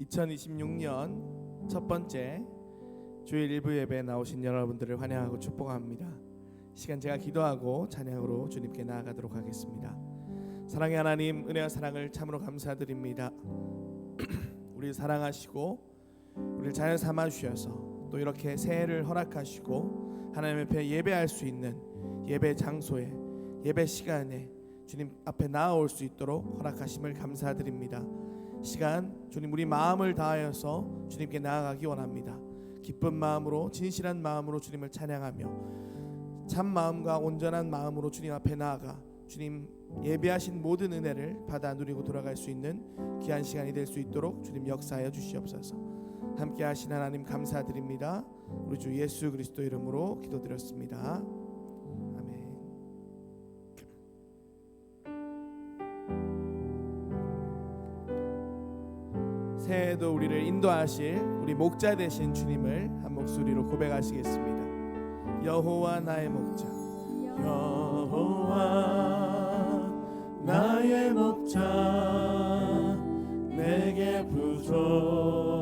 2026년 첫 번째 주일 일부 예배에 나오신 여러분들을 환영하고 축복합니다. 시간 제가 기도하고 찬양으로 주님께 나아가도록 하겠습니다. 사랑의 하나님 은혜와 사랑을 참으로 감사드립니다. 우리 사랑하시고 우리를 잘 삼아 주셔서 또 이렇게 새해를 허락하시고 하나님 앞에 예배할 수 있는 예배 장소에 예배 시간에 주님 앞에 나아올 수 있도록 허락하심을 감사드립니다. 시간 주님 우리 마음을 다하여서 주님께 나아가기 원합니다. 기쁜 마음으로 진실한 마음으로 주님을 찬양하며 참 마음과 온전한 마음으로 주님 앞에 나아가 주님 예배하신 모든 은혜를 받아 누리고 돌아갈 수 있는 귀한 시간이 될 수 있도록 주님 역사하여 주시옵소서. 함께 하신 하나님 감사드립니다. 우리 주 예수 그리스도 이름으로 기도드렸습니다. 새해에도 우리를 인도하실 우리 목자 되신 주님을 한 목소리로 고백하시겠습니다. 여호와 나의 목자. 여호와 나의 목자 내게 부족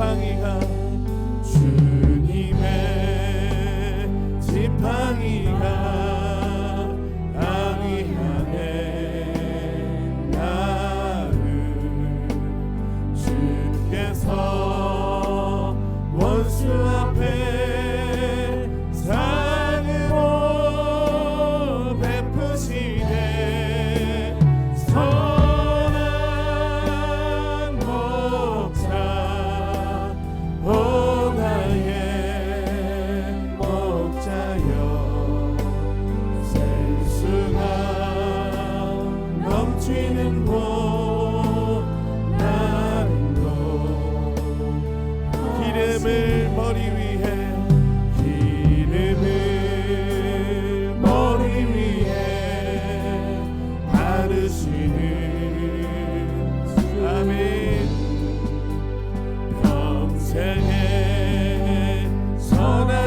지팡이가 주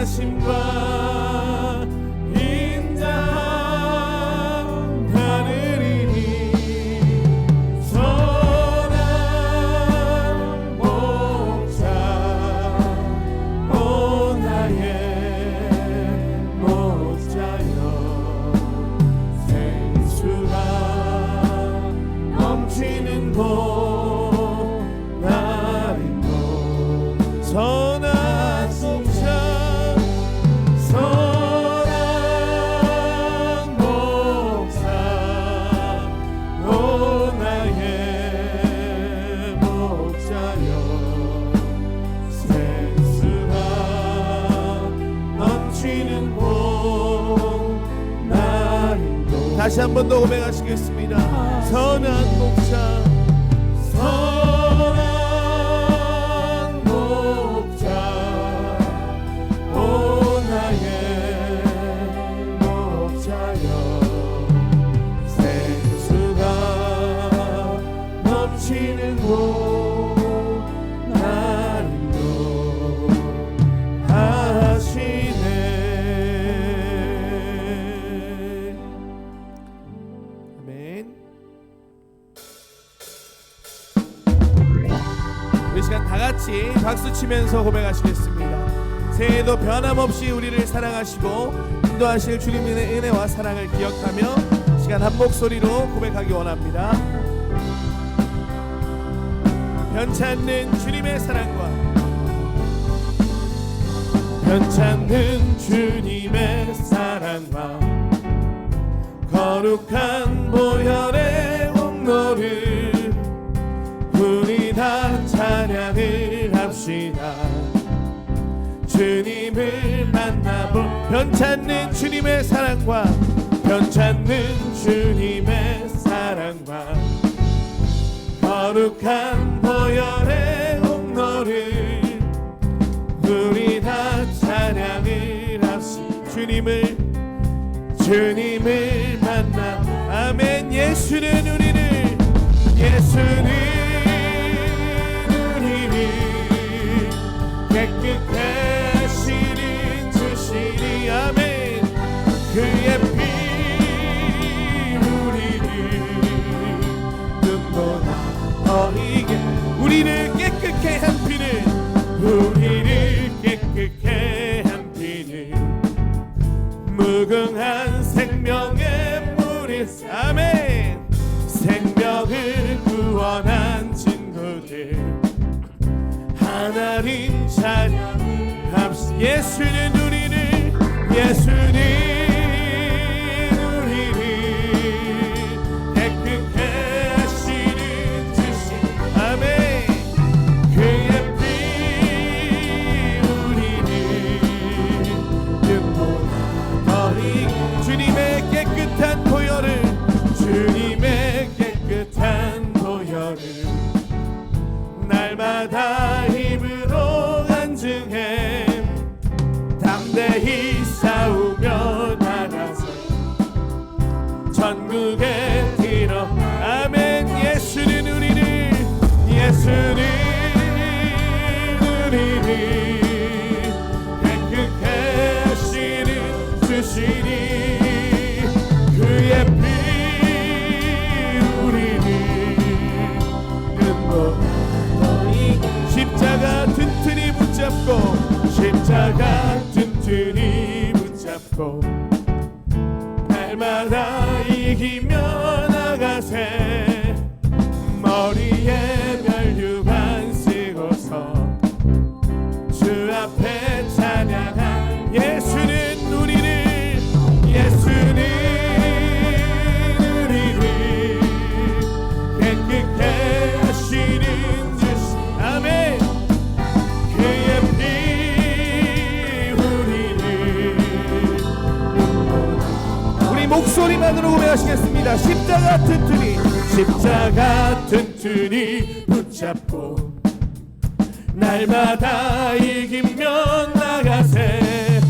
선하 다시 한 번 더 고백하시겠습니다. 선한 목자 박수 치면서 고백하시겠습니다. 새해에도 변함없이 우리를 사랑하시고 인도하실 주님의 은혜와 사랑을 기억하며 시간 한 목소리로 고백하기 원합니다. 변찮는 주님의 사랑과 변찮는 주님의 사랑과 거룩한 보혈의 공로를 우리 다 찬양을 합시다 주님을 만나볼 변찮는 주님의 사랑과 변찮는 주님의 사랑과 거룩한 보혈의 공로를 우리 다 찬양을 합시. 주님을 주님을 만나 아멘. 예수는 우리를 예수는 깨끗게 하시는 주시니 아멘. 그의 피 우리를 눈보다 너희게 우리를 목소리만으로 고백하시겠습니다. 십자가 튼튼히 십자가 튼튼히 붙잡고 날마다 이기며 나가세.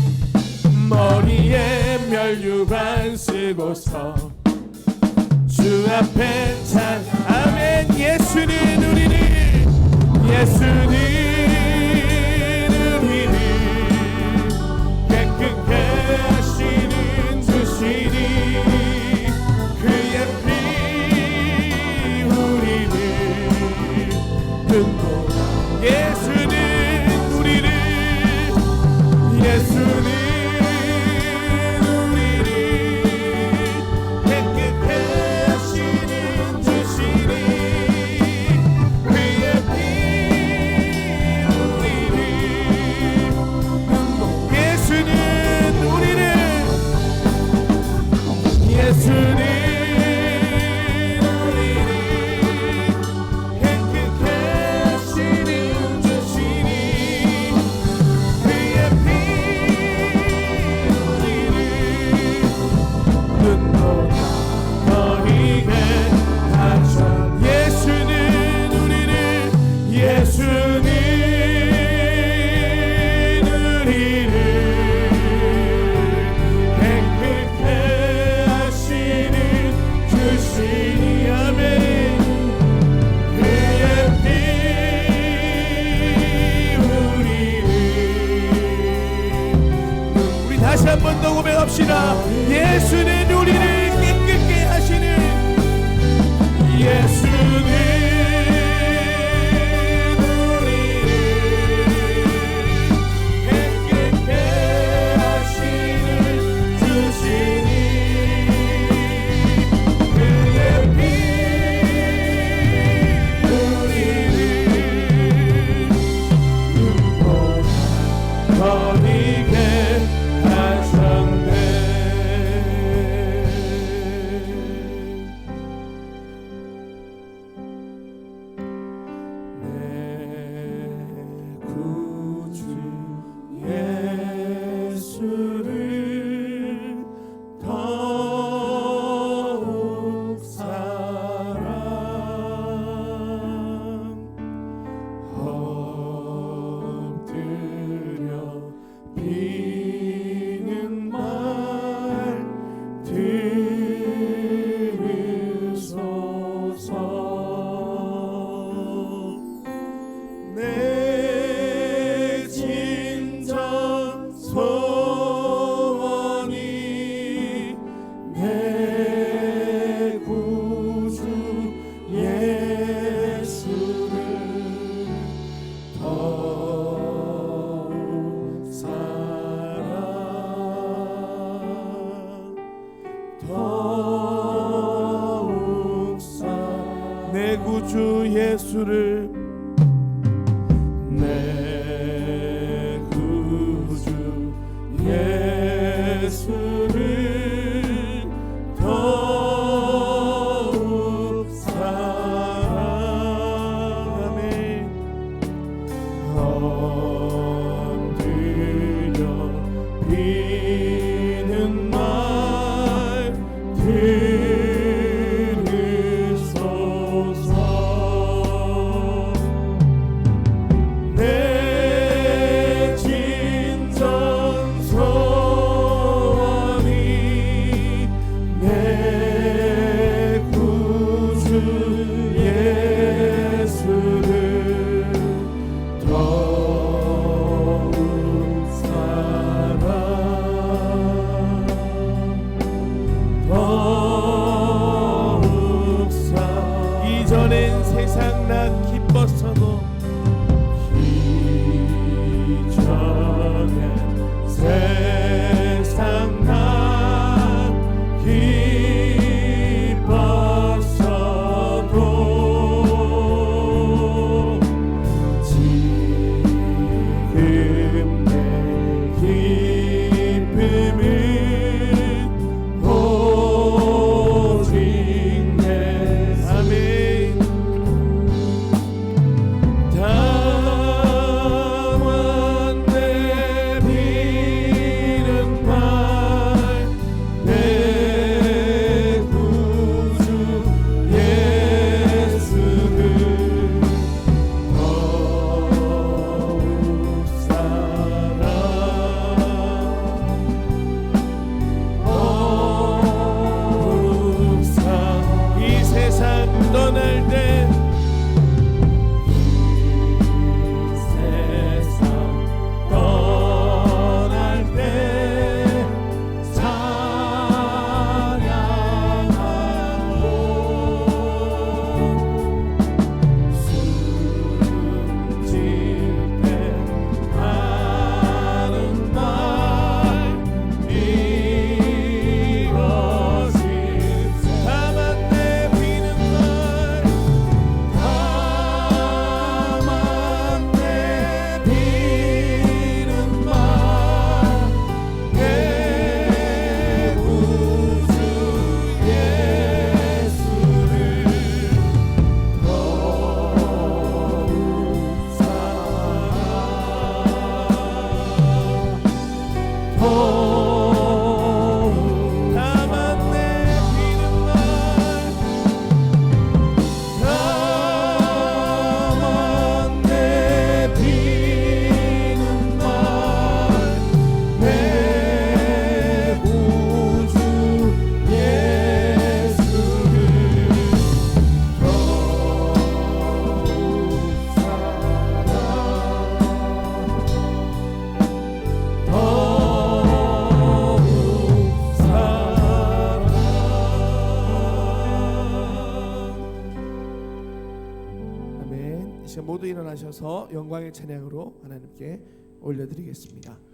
머리에 멸류관 쓰고서 주 앞에 찬 예수는 우리를 예수는 영광의 찬양으로 하나님께 올려드리겠습니다.